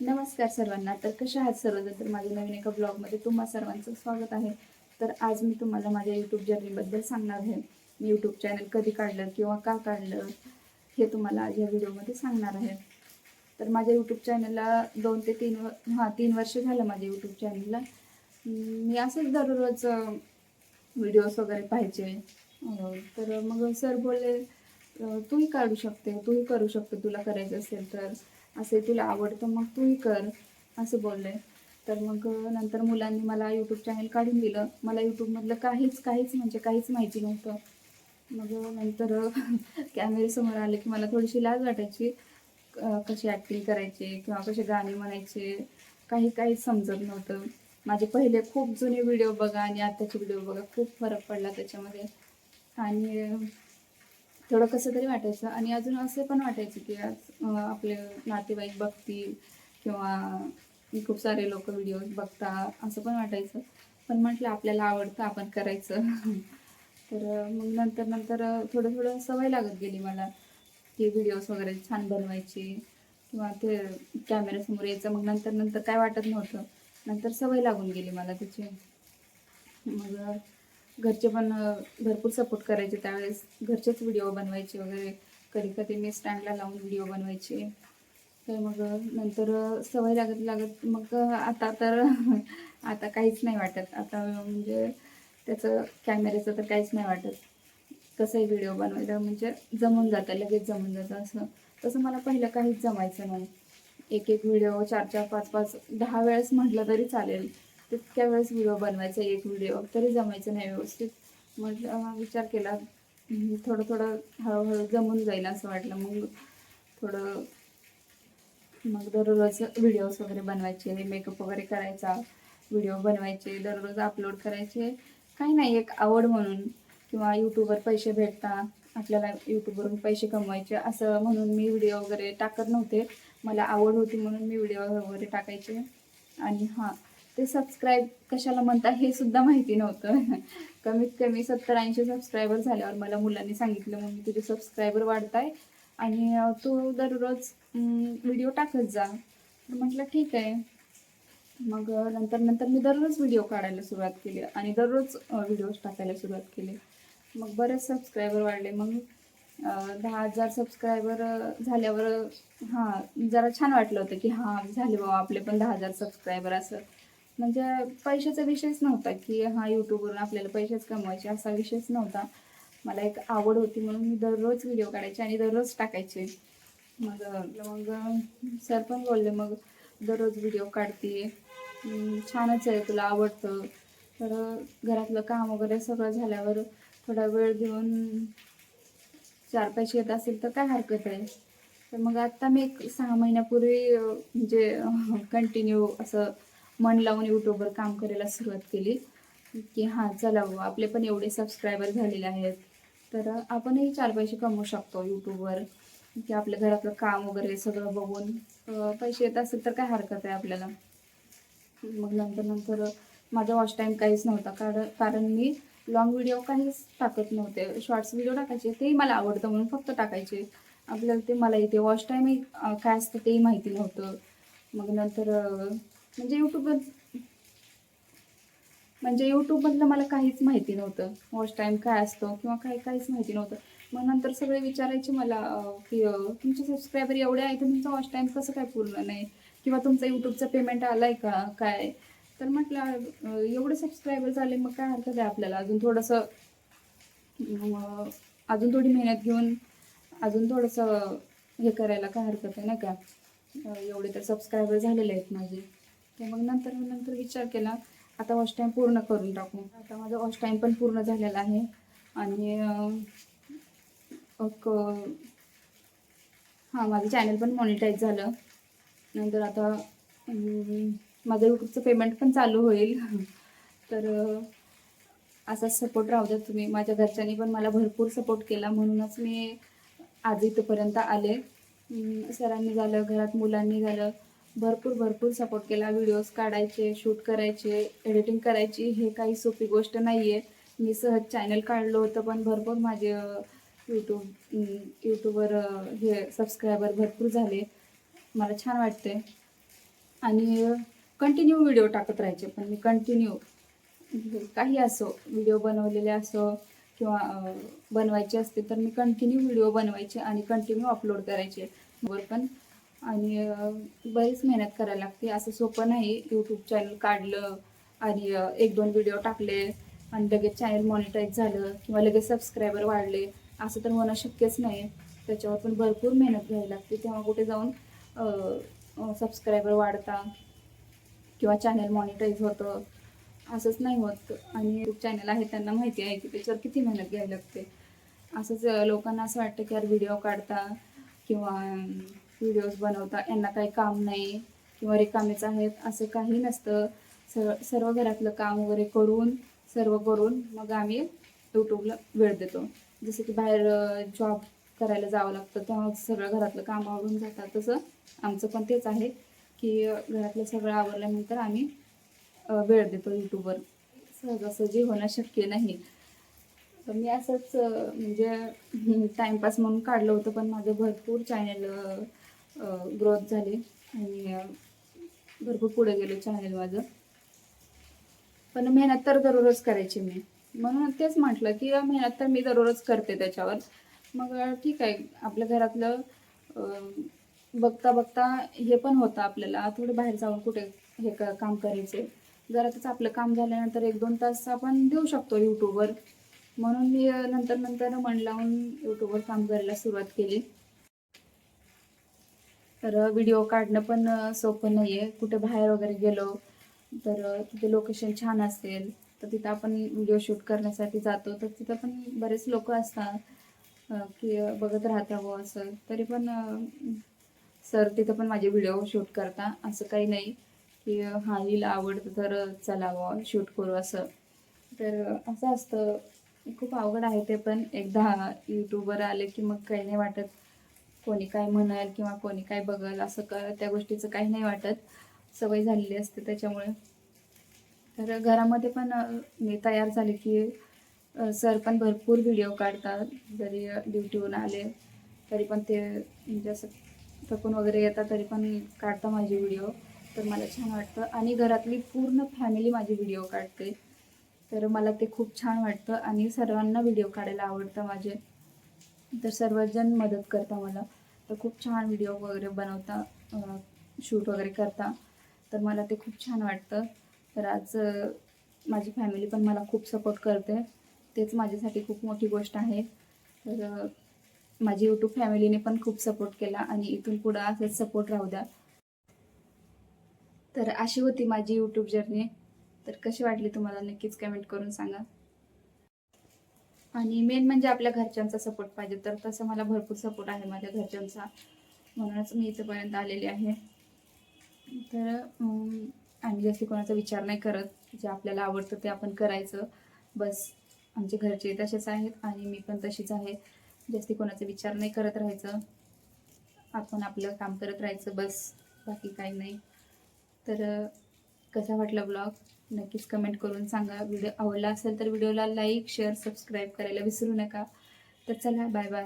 नमस्कार सर्वांना. तर कशा आहात सर्वजण? तर माझ्या नवीन एका ब्लॉगमध्ये तुम्हा सर्वांचं स्वागत आहे. तर आज मी तुम्हाला माझ्या यूट्यूब जर्नीबद्दल सांगणार आहे. मी यूट्यूब चॅनल कधी काढलं किंवा का काढलं हे तुम्हाला आज या व्हिडिओमध्ये सांगणार आहे. तर माझ्या यूट्यूब चॅनलला दोन ते तीन व हां तीन वर्ष झालं माझ्या यूट्यूब चॅनलला मी असंच दररोज व्हिडिओज वगैरे पाहायचे. तर मग सर बोलले तूही काढू शकते तूही करू शकते तुला करायचं असेल तर. असे तुला आवडतं मग तूही कर असं बोलले. तर मग नंतर मुलांनी मला यूट्यूब चॅनल काढून दिलं. मला यूट्यूबमधलं काहीच काहीच म्हणजे काहीच माहिती नव्हतं. मग नंतर कॅमेरेसमोर आले की मला थोडीशी लाज वाटायची. कशी ॲक्टिंग करायची किंवा कसे गाणे म्हणायचे काही काहीच समजत नव्हतं. माझे पहिले खूप जुने व्हिडिओ बघा आणि आत्ताचे व्हिडिओ बघा खूप फरक पडला त्याच्यामध्ये. आणि थोडं कसं तरी वाटायचं. आणि अजून असे पण वाटायचे की आज आपले नातेवाईक बघतील किंवा खूप सारे लोक व्हिडिओ बघता असं पण वाटायचं. पण म्हटलं आपल्याला आवडतं आपण करायचं. तर मग नंतर नंतर थोडं थोडं सवय लागत गेली मला की व्हिडिओज वगैरे छान बनवायची किंवा ते कॅमेऱ्यासमोर यायचं. मग नंतर नंतर काय वाटत नव्हतं. नंतर सवय लागून गेली मला त्याची. मग घरचे पण भरपूर सपोर्ट करायचे. त्यावेळेस घरचेच व्हिडिओ बनवायचे वगैरे. कधी कधी मी स्टँडला लावून व्हिडिओ बनवायचे. तर मग नंतर सवय लागत लागत मग आता तर आता काहीच नाही वाटत. आता म्हणजे त्याचं कॅमेऱ्याचं तर काहीच नाही वाटत. कसंही व्हिडिओ बनवायचा म्हणजे जमून जातं लगेच जमून जातं असं. तसं मला पहिलं काहीच जमायचं नाही. एक एक व्हिडिओ चार चार पाच पाच दहा वेळेस म्हटलं तरी चालेल. तितक्या वेळेस व्हिडिओ बनवायचा एक व्हिडिओ तरी जमायचं नाही व्यवस्थित. मग विचार केला. म्हणजे थोडं थोडं हळूहळू जमून जाईल असं वाटलं. मग थोडं मग दररोज व्हिडिओज वगैरे बनवायचे मेकअप वगैरे करायचा व्हिडिओ बनवायचे दररोज अपलोड करायचे. काही नाही एक आवड म्हणून. किंवा यूट्यूबवर पैसे भेटता आपल्याला यूट्यूबवरून पैसे कमवायचे असं म्हणून मी व्हिडिओ वगैरे टाकत नव्हते. मला आवड होती म्हणून मी व्हिडिओ वगैरे टाकायचे. आणि हां ते सबस्क्राईब कशाला म्हणता हे सुद्धा माहिती नव्हतं. कमीत कमी सत्तर ऐंशी सबस्क्रायबर झाल्यावर मला मुलांनी सांगितलं मग तुझे सबस्क्रायबर वाढताय आणि तू दररोज व्हिडिओ टाकत जा. तर म्हटलं ठीक आहे. मग नंतर नंतर मी दररोज व्हिडिओ काढायला सुरुवात केली आणि दररोज व्हिडिओज टाकायला सुरुवात केली. मग बरेच सबस्क्रायबर वाढले. मग दहा हजार सबस्क्रायबर झाल्यावर हां जरा छान वाटलं होतं की हां झाले बाबा आपले पण दहा हजार सबस्क्रायबर असं. म्हणजे पैशाचा विषयच नव्हता की हा यूट्यूबवरून आपल्याला पैसेच कमवायचे असा विषयच नव्हता. मला एक आवड होती म्हणून मी दररोज व्हिडिओ काढायचे आणि दररोज टाकायचे. मग मग सर पण बोलले मग दररोज व्हिडिओ काढते. छानच आहे तुला आवडतं. तर घरातलं काम वगैरे सगळं झाल्यावर थोडा वेळ देऊन चार पैसे येत असेल तर काय हरकत आहे? तर मग आत्ता मी एक सहा महिन्यापूर्वी म्हणजे कंटिन्यू असं मन लावून यूट्यूबवर काम करायला सुरुवात केली. की हां चला बुवा आपले पण एवढे सबस्क्रायबर झालेले आहेत. तर आपणही चार पैसे कमवू शकतो यूट्यूबवर. की आपल्या घरातलं काम वगैरे सगळं बघून पैसे येत असेल तर काय हरकत आहे आपल्याला? मग नंतर नंतर माझा वॉच टाईम काहीच नव्हता. कारण कारण मी लॉंग व्हिडिओ काहीच टाकत नव्हते. शॉर्ट्स व्हिडिओ टाकायचे तेही मला आवडतं म्हणून फक्त टाकायचे. आपल्याला ते मला इथे वॉच टाईमही काय असतं तेही माहिती नव्हतं. मग नंतर म्हणजे यूट्यूबवर म्हणजे यूट्यूबमधलं मला काहीच माहिती नव्हतं. वॉच टाईम काय असतो किंवा काही काहीच माहिती नव्हतं. मग नंतर सगळे विचारायचे मला की तुमचे सबस्क्रायबर एवढे आहे तर तुमचा वॉच टाईम कसं काय पूर्ण नाही? किंवा तुमचं यूट्यूबचं पेमेंट आलं आहे का? काय? तर म्हटलं एवढे सबस्क्रायबर झाले मग काय हरकत आहे आपल्याला? अजून थोडंसं अजून थोडी मेहनत घेऊन अजून थोडंसं हे करायला काय हरकत आहे नाही का? एवढे तर सबस्क्रायबर झालेले आहेत माझे. तर मग नंतर नंतर विचार केला. आता वॉश टाईम पूर्ण करून टाकू. आता माझा वॉश टाईम पण पूर्ण झालेला आहे. आणि एक हां माझं चॅनल पण मॉनिटाईज झालं. नंतर आता माझं यूट्यूबचं पेमेंट पण चालू होईल. तर असा असाच सपोर्ट राहू द्या तुम्ही. माझ्या घरच्यांनी पण मला भरपूर सपोर्ट केला. म्हणूनच मी आज इथंपर्यंत आले. सरांनी झालं घरात मुलांनी झालं. भरपूर भरपूर सपोर्ट केला. व्हिडिओज काढायचे शूट करायचे एडिटिंग करायची हे काही सोपी गोष्ट नाही आहे मी सहज चॅनल काढलं होतं पण भरपूर माझे यूट्यूब यूट्यूबवर हे सबस्क्रायबर भरपूर झाले. मला छान वाटते आणि कंटिन्यू व्हिडिओ टाकत राहायचे पण मी कंटिन्यू काही असो व्हिडिओ बनवलेले असो किंवा बनवायचे असते तर मी कंटिन्यू व्हिडिओ बनवायचे आणि कंटिन्यू अपलोड करायचे. वर पण आणि बरीच मेहनत करायला लागते. असं सोपं नाही यूट्यूब चॅनल काढलं आणि एक दोन व्हिडिओ टाकले आणि लगेच चॅनल मॉनिटाईज झालं किंवा लगेच सबस्क्रायबर वाढले. असं तर होणं शक्यच नाही. त्याच्यावर पण भरपूर मेहनत घ्यावी लागते. तेव्हा कुठे जाऊन सबस्क्रायबर वाढता किंवा चॅनल मॉनिटाईज होतं. असंच नाही होत. आणि यूट्यूब चॅनल आहे त्यांना माहिती आहे की त्याच्यावर किती मेहनत घ्यावी लागते. असंच लोकांना असं वाटतं की यार व्हिडिओ काढता किंवा व्हिडिओज बनवता यांना काही काम नाही किंवा रिकामेच आहेत असं काही नसतं. सर्व सर्व घरातलं काम वगैरे करून सर्व करून मग आम्ही यूट्यूबला वेळ देतो. जसं की बाहेर जॉब करायला जावं लागतं तेव्हा सगळं घरातलं काम आवरून जातात. तसं आमचं पण तेच आहे की घरातलं सगळं आवरल्यानंतर आम्ही वेळ देतो यूट्यूबवर सहजासहजी होणं शक्य नाही. तर मी असंच म्हणजे टाईमपास म्हणून काढलं होतं पण माझं भरपूर चॅनल ग्रोथ झाली. आणि भरपूर पुढे गेलो चॅनल माझं पण मेहनत तर दररोज करायची मी. म्हणून तेच म्हटलं की मेहनत तर मी दररोज करते त्याच्यावर. मग ठीक आहे. आपल्या घरातलं बघता बघता हे पण होतं आपल्याला. थोडं बाहेर जाऊन कुठे हे क काम करायचे. घरातच आपलं काम झाल्यानंतर एक दोन तास आपण देऊ शकतो यूट्यूबवर म्हणून मी नंतर नंतर मन लावून यूट्यूबवर काम करायला सुरुवात केली. तर व्हिडिओ काढणं पण सोपं नाही आहे कुठे बाहेर वगैरे गेलो तर तिथे लोकेशन छान असेल तर तिथं आपण व्हिडिओ शूट करण्यासाठी जातो. तर तिथं पण बरेच लोक असतात की बघत राहता असं. तरी पण सर तिथं पण माझे व्हिडिओ शूट करता. असं काही नाही की हा हिला आवडतं तर चलावं शूट करू असं. तर असं असतं. खूप अवघड आहे ते पण. एकदा यूट्यूबवर आले की मग काही नाही वाटत. कोणी काय म्हणाल किंवा कोणी काय बघल असं क त्या गोष्टीचं काही नाही वाटत. सवय झालेली असते त्याच्यामुळे. तर घरामध्ये पण मी तयार झाले की सर पण भरपूर व्हिडिओ काढतात. जरी ड्युटीहून आले तरी पण ते म्हणजे असं थकून वगैरे येतात तरी पण काढता माझे व्हिडिओ. तर मला छान वाटतं. आणि घरातली पूर्ण फॅमिली माझी व्हिडिओ काढते. तर मला ते खूप छान वाटतं. आणि सर्वांना व्हिडिओ काढायला आवडतं माझे. तर सर्वजण मदत करता मला. तर खूप छान व्हिडिओ वगैरे बनवता शूट वगैरे करता. तर मला ते खूप छान वाटतं. तर आज माझी फॅमिली पण मला खूप सपोर्ट करते. तेच माझ्यासाठी खूप मोठी गोष्ट आहे. तर माझी यूट्यूब फॅमिलीने पण खूप सपोर्ट केला आणि इथून पुढं असंच सपोर्ट राहू द्या. तर अशी होती माझी यूट्यूब जर्नी तर कशी वाटली तुम्हाला? नक्कीच कमेंट करून सांगा. आणि मेन म्हणजे आपल्या घरच्यांचा सपोर्ट पाहिजे. तर तसं मला भरपूर सपोर्ट आहे माझ्या घरच्यांचा. म्हणूनच मी इथंपर्यंत आलेली आहे. तर आम्ही जास्ती कोणाचा विचार नाही करत. जे आपल्याला आवडतं ते आपण करायचं. बस आमचे घरचे तसेच आहेत आणि मी पण तशीच आहे. जास्ती कोणाचा विचार नाही करत राहायचं. आपण आपलं काम करत राहायचं. बस बाकी काही नाही. तर कसा वाटला ब्लॉग नक्कीच कमेंट करून सांगा. व्हिडिओ आवडला असेल तर व्हिडिओला लाईक शेअर सबस्क्राईब करायला विसरू नका. तर चला बाय बाय